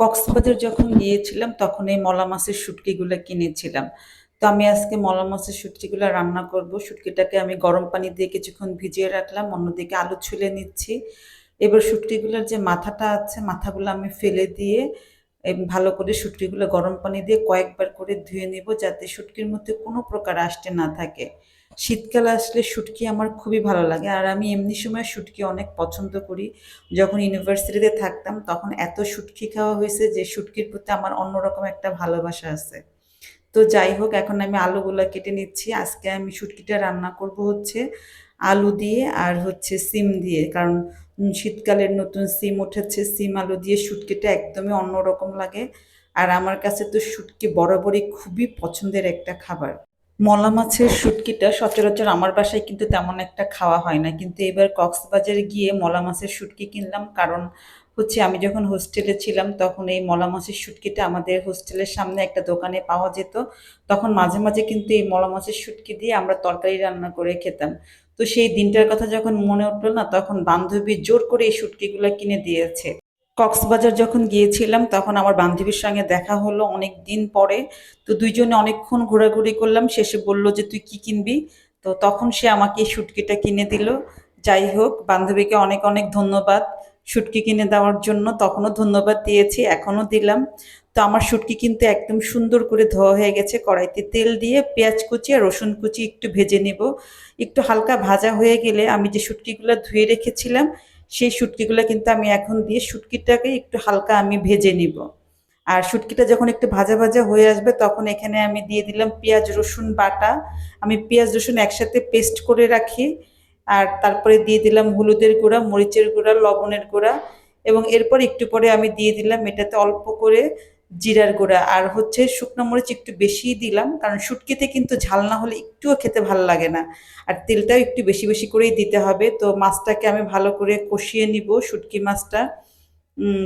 কক্সবাজার যখন গিয়েছিলাম, তখন এই মলা মাছের শুটকিগুলো কিনেছিলাম। তো আমি আজকে মলা মাছের শুটকিগুলো রান্না করব। শুটকিটাকে আমি গরম পানি দিয়ে কিছুক্ষণ ভিজিয়ে রাখলাম, অন্যদিকে আলু ছুলে নিচ্ছি। এবার শুটকিগুলোর যে মাথাটা আছে, মাথাগুলো আমি ফেলে দিয়ে ভালো করে শুটকিগুলো গরম পানি দিয়ে কয়েকবার করে ধুয়ে নেব যাতে শুটকির মধ্যে কোনো প্রকার আষ্টে না থাকে। শীতকাল আসলে শুটকি আমার খুবই ভালো লাগে। আর আমি এমনি সময় শুটকি অনেক পছন্দ করি। যখন ইউনিভার্সিটিতে থাকতাম তখন এত শুটকি খাওয়া হয়েছে যে শুটকির প্রতি আমার অন্যরকম একটা ভালোবাসা আছে। তো যাই হোক, এখন আমি আলুগুলো কেটে নিচ্ছি। আজকে আমি শুটকিটা রান্না করব হচ্ছে আলু দিয়ে আর হচ্ছে সিম দিয়ে। কারণ শীতকালের নতুন সিম উঠেছে, সিম আলু দিয়ে শুটকিটা একদমই অন্যরকম লাগে। আর আমার কাছে তো শুটকি বরাবরই খুবই পছন্দের একটা খাবার। মলা মাছের শুটকিটা সচরাচর আমার বাসায় কিন্তু তেমন একটা খাওয়া হয় না। কিন্তু এবার কক্সবাজারে গিয়ে মলা মাছের শুটকি কিনলাম। কারণ হচ্ছে আমি যখন হোস্টেলে ছিলাম তখন এই মলা মাছের শুটকিটা আমাদের হোস্টেলের সামনে একটা দোকানে পাওয়া যেত। তখন মাঝে মাঝে কিন্তু এই মলা মাছের শুটকি দিয়ে আমরা তরকারি রান্না করে খেতাম। তো সেই দিনটার কথা যখন মনে উঠল না, তখন বান্ধবী জোর করে এই শুটকিগুলো কিনে দিয়েছে। কক্সবাজার যখন গিয়েছিলাম, তখন আমার বান্ধবীর সঙ্গে দেখা হলো অনেক দিন পরে। তো দুইজনে অনেকক্ষণ ঘোরাঘুরি করলাম, শেষে বলল যে, তুই কি কিনবি? তো তখন সে আমাকে শুটকিটা কিনে দিল। যাই হোক, বান্ধবীকে অনেক অনেক ধন্যবাদ শুটকি কিনে দেওয়ার জন্য। তখনও ধন্যবাদ দিয়েছি, এখনও দিলাম। তো আমার শুটকি কিন্তু একদম সুন্দর করে ধোয়া হয়ে গেছে। কড়াইতে তেল দিয়ে পেঁয়াজ কুচি আর রসুন কুচি একটু ভেজে নেব। একটু হালকা ভাজা হয়ে গেলে আমি যে শুটকিগুলো ধুয়ে রেখেছিলাম সেই শুটকিগুলো কিন্তু আমি এখন দিয়ে শুটকিটাকে একটু হালকা আমি ভেজে নিব। আর শুটকিটা যখন একটু ভাজা ভাজা হয়ে আসবে তখন এখানে আমি দিয়ে দিলাম পেঁয়াজ, রসুন বাটা। আমি পেঁয়াজ, রসুন একসাথে পেস্ট করে রাখি। আর তারপরে দিয়ে দিলাম হলুদের গুঁড়া, মরিচের গুঁড়া, লবণের গুঁড়া। এবং এরপর একটু পরে আমি দিয়ে দিলাম এটাতে অল্প করে জিরার গুঁড়া। আর হচ্ছে শুকনো মরিচ একটু বেশিই দিলাম, কারণ শুটকিতে কিন্তু ঝাল না হলে একটুও খেতে ভালো লাগে না। আর তেলটাও একটু বেশি বেশি করেই দিতে হবে। তো মাছটাকে আমি ভালো করে কষিয়ে নিব শুটকি মাছটা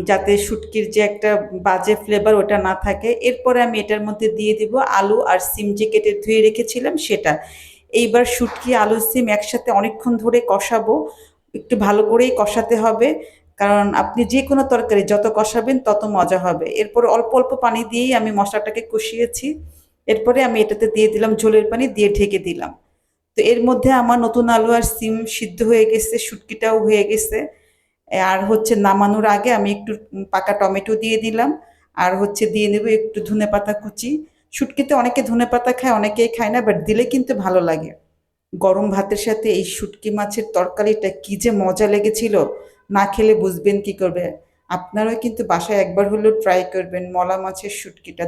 যাতে শুটকির যে একটা বাজে ফ্লেভার ওটা না থাকে। এরপরে আমি এটার মধ্যে দিয়ে দিব আলু আর সিম যে কেটে ধুয়ে রেখেছিলাম সেটা। এইবার শুটকি, আলু, সিম একসাথে অনেকক্ষণ ধরে কষাবো। একটু ভালো করেই কষাতে হবে। কারণ আপনি যে কোনো তরকারি যত কষাবেন তত মজা হবে। এরপর অল্প অল্প পানি দিয়েই আমি মশলাটাকে কষিয়েছি। এরপরে আমি এটাতে দিয়ে দিলাম, ঝোলের পানি দিয়ে ঢেকে দিলাম। তো এর মধ্যে আমার নতুন আলু আর সিম সিদ্ধ হয়ে গেছে, শুটকিটাও হয়ে গেছে। আর হচ্ছে নামানোর আগে আমি একটু পাকা টমেটো দিয়ে দিলাম। আর হচ্ছে দিয়ে নেব একটু ধনে পাতা কুচি। শুটকিতে অনেকে ধনে পাতা খায়, অনেকেই খায় না বাট দিলে কিন্তু ভালো লাগে। গরম ভাতের সাথে এই শুটকি মাছের তরকারিটা কি যে মজা লেগেছিল। না খেলে বুঝবেন কি করবে? আপনারাও কিন্তু বাসায় একবার হলেও ট্রাই করবেন, মলা মাছের শুটকিটা।